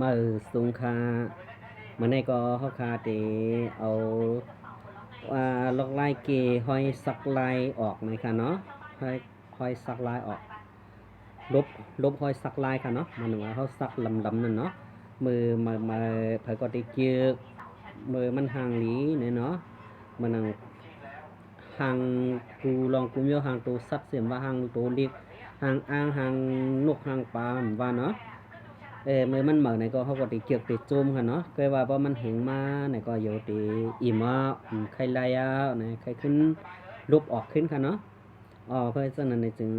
มาสูงคามาในก็เฮาคาเตเอาว่าลอกลายเกห้อยสักลายออกนะคะเนาะห้อยห้อยสักลายออก ลบลบห้อยสักลายค่ะเนาะมันว่าเฮาสักลำๆนั่นเนาะมือมามาเผยก็ได้เจือกมือมันห่างหลีเนี่ยเนาะมันังห่างกูลองกูเมียวห่างตัวสัตว์เสียมว่าห่างตัวเล็กห่างอ่างห่างนกห่างปลาว่าเนาะ เออมือมันเหมือนในก็เขาก็ติเกี่ยวติจุ่มค่ะเนาะเคยว่าว่ามันหึงมาในก็อยู่ติอิ่มอะใครไล่อะในใครขึ้นรูปออกขึ้นค่ะเนาะอ๋อเพื่อฉะนั้นในจึง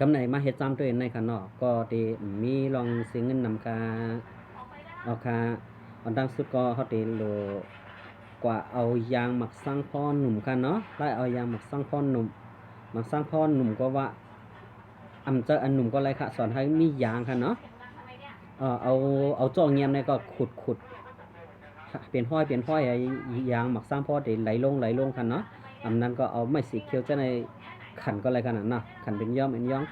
กำไหนมาเฮ็ดจำตัวเองในค่ะเนาะก็ติมีลองเสียเงินนำกาเอาค่ะอันดังสุดก็เขาติโลกว่าเอายางหมักสร้างพ่อหนุ่มค่ะเนาะไล่เอายางหมักสร้างพ่อหนุ่มหมักสร้างพ่อหนุ่มก็ว่าอำเจออันหนุ่มก็ไรค่ะสอนให้มียางค่ะเนาะ เออเอาเอาจ้องเงียมเนี่ยก็ขุดขุดเปลี่ยนห้อยเปลี่ยนห้อยไอ้ยางหมักสร้างพ่อเดี๋ยวไหลลงไหลลงคันเนาะอันนั้นก็เอาไม้สีเขียวจะในขันก็อะไรขนาดน่ะขันเป็นย่อมเป็นย่อง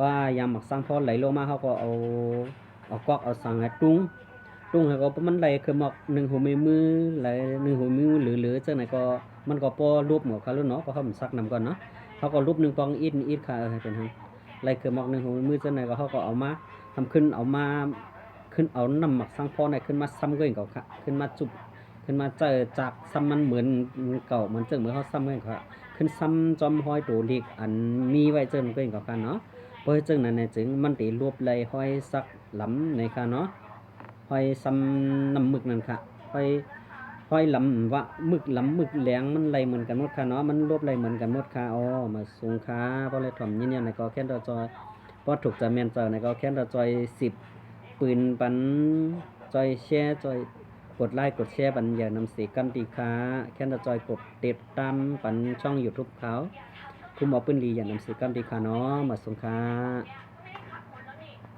ว่ายางหมักสร้างพ่อไหลลงมาเขาก็เอาเอากอกเอาสังให้ตุ้งตุ้งให้ก็มันไหลคือหมอกหนึ่งหัวมือมือไหลหนึ่งหัวมือหรือหรือจังไหนก็มันก็ปอรูปหมวกเขาแล้วเนาะก็เขามันซักนำก่อนเนาะเขาก็รูปหนึ่งปองอีดอีดค่ะเออเป็นทางไหลคือหมอกหนึ่งหัวมือจังไหนก็เขาก็เอามาทำขึ้นเอามา ขึ้นเอาน้ำหมักสังพอเนี่ยขึ้นมาซ้ำก็อย่างเก่าค่ะขึ้นมาจุบขึ้นมาเจอจากซ้ำมันเหมือนเก่าเหมือนเจอเหมือนเขาซ้ำก็อย่างเก่าค่ะขึ้นซ้ำจอมห้อยตัวเล็กอันมีไว้เจอก็อย่างเก่าค่ะเนาะเพราะจึงนั้นเนี่ยจึงมันตีรวบเลยห้อยสักหลำในค่ะเนาะห้อยซ้ำน้ำหมึกนั่นค่ะห้อยห้อยหลำวะหมึกหลำหมึกแหลงมันไหลเหมือนกันหมดค่ะเนาะมันรวบไหลเหมือนกันหมดค่ะอ๋อมาสูงค่ะเพราะเลยถ่อมเงี้ยในก็แค่ตัวจอยพอถูกจะแมนเจ้าในก็แค่เราจอยสิบ ปืนปันจอยแช่จอยกดไลค์กดแชร์ปันอย่านำสีกันตีค้าแค่จะจอยกดติดตามปันช่องยูทูบเขาคุณหมอปืนลีอย่านำสีกันตีค้าเนาะมาส่งค้า